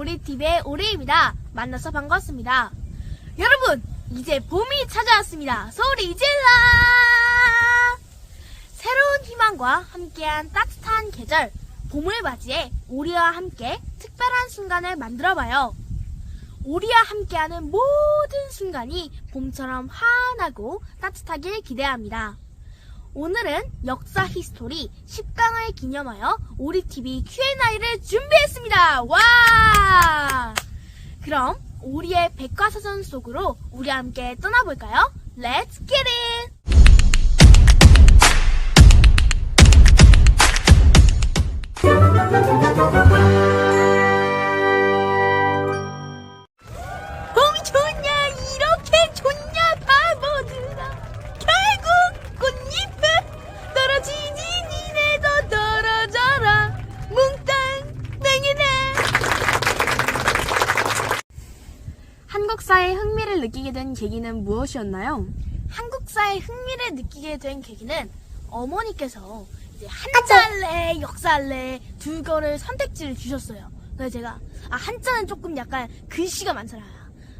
우리 TV의 오리입니다. 만나서 반갑습니다. 여러분, 이제 봄이 찾아왔습니다. 소리 질러! 새로운 희망과 함께한 따뜻한 계절, 봄을 맞이해 오리와 함께 특별한 순간을 만들어봐요. 오리와 함께하는 모든 순간이 봄처럼 환하고 따뜻하길 기대합니다. 오늘은 역사 히스토리 10강을 기념하여 오리TV Q&A를 준비했습니다. 와! 그럼 오리의 백과사전 속으로 우리 함께 떠나볼까요? Let's get it! 한국사에 흥미를 느끼게 된 계기는 무엇이었나요? 한국사에 흥미를 느끼게 된 계기는 어머니께서 이제 한자할래 역사할래 두 거를 선택지를 주셨어요. 그래서 제가 아 한자는 조금 약간 글씨가 많잖아요.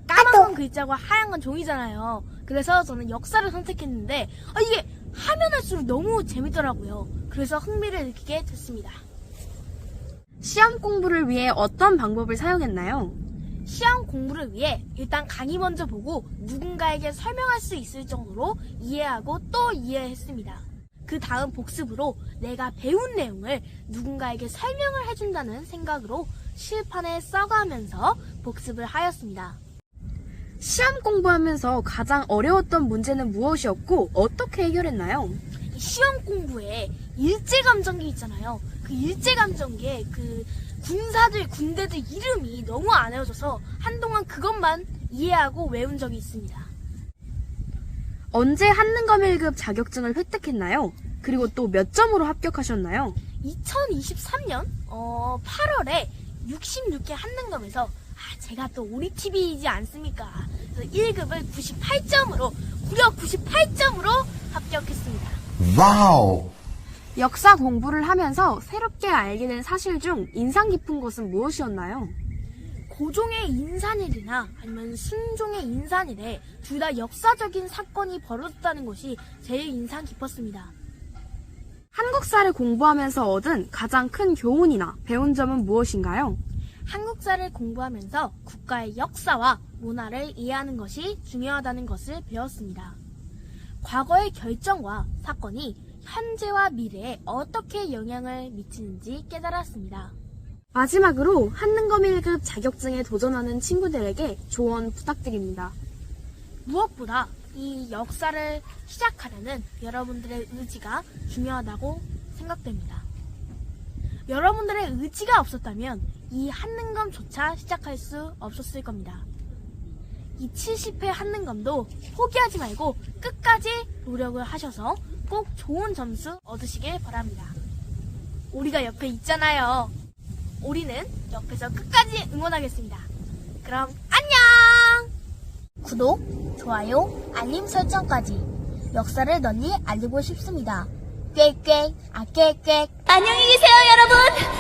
까만 건 글자고 하얀 건 종이잖아요. 그래서 저는 역사를 선택했는데 아 이게 하면 할수록 너무 재밌더라고요. 그래서 흥미를 느끼게 됐습니다. 시험 공부를 위해 어떤 방법을 사용했나요? 시험 공부를 위해 일단 강의 먼저 보고 누군가에게 설명할 수 있을 정도로 이해하고 또 이해했습니다. 그 다음 복습으로 내가 배운 내용을 누군가에게 설명을 해준다는 생각으로 실판에 써가면서 복습을 하였습니다. 시험 공부하면서 가장 어려웠던 문제는 무엇이었고 어떻게 해결했나요? 이 시험 공부에 일제감정기 있잖아요. 그 일제감정기에 그 군사들, 군대들 이름이 너무 안 외워져서 한동안 그것만 이해하고 외운 적이 있습니다. 언제 한능검 1급 자격증을 획득했나요? 그리고 또 몇 점으로 합격하셨나요? 2023년 어, 8월에 66회 한능검에서 아, 제가 또 우리 TV이지 않습니까? 그래서 1급을 98점으로 무려 98점으로 합격했습니다. Wow! 역사 공부를 하면서 새롭게 알게 된 사실 중 인상 깊은 것은 무엇이었나요? 고종의 인산일이나 아니면 순종의 인산일에 둘 다 역사적인 사건이 벌어졌다는 것이 제일 인상 깊었습니다. 한국사를 공부하면서 얻은 가장 큰 교훈이나 배운 점은 무엇인가요? 한국사를 공부하면서 국가의 역사와 문화를 이해하는 것이 중요하다는 것을 배웠습니다. 과거의 결정과 사건이 현재와 미래에 어떻게 영향을 미치는지 깨달았습니다. 마지막으로 한능검 1급 자격증에 도전하는 친구들에게 조언 부탁드립니다. 무엇보다 이 역사를 시작하려는 여러분들의 의지가 중요하다고 생각됩니다. 여러분들의 의지가 없었다면 이 한능검조차 시작할 수 없었을 겁니다. 이 70회 한능검도 포기하지 말고 끝까지 노력을 하셔서 꼭 좋은 점수 얻으시길 바랍니다. 우리가 옆에 있잖아요. 우리는 옆에서 끝까지 응원하겠습니다. 그럼 안녕! 구독, 좋아요, 알림 설정까지 역사를 널리 알리고 싶습니다. 꽥꽥, 아 꽥꽥. 안녕히 계세요, 여러분!